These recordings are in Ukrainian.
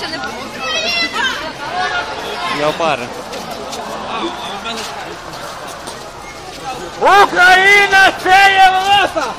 ще не було. Леопари. Україна це є Україна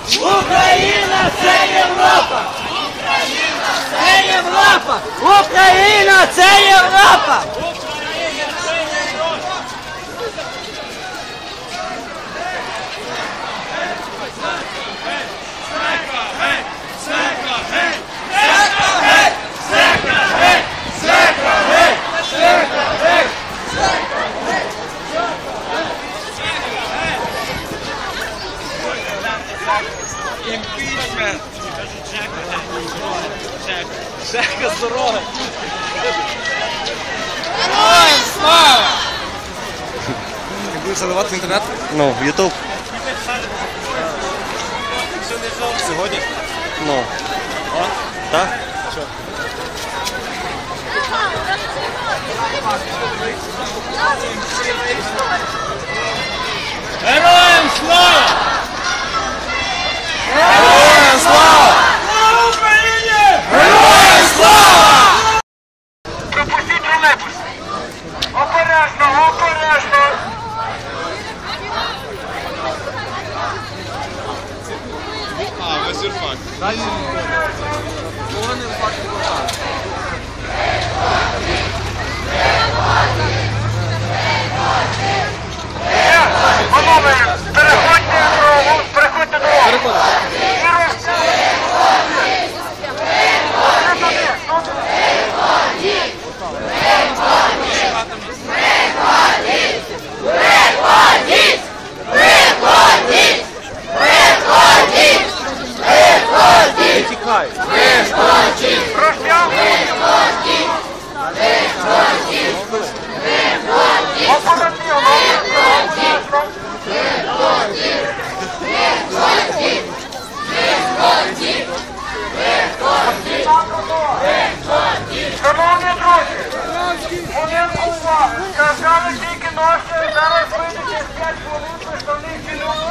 Жека здоровий. Героям слава! Ти будеш заливати в інтернет? Ну, в Ютуб. Сьогодні? Ну. Так? Героям слава! 나이스. 좋아하는 뭐 파트 이거 Сказали тільки ночі, зараз через 5 хвилин представник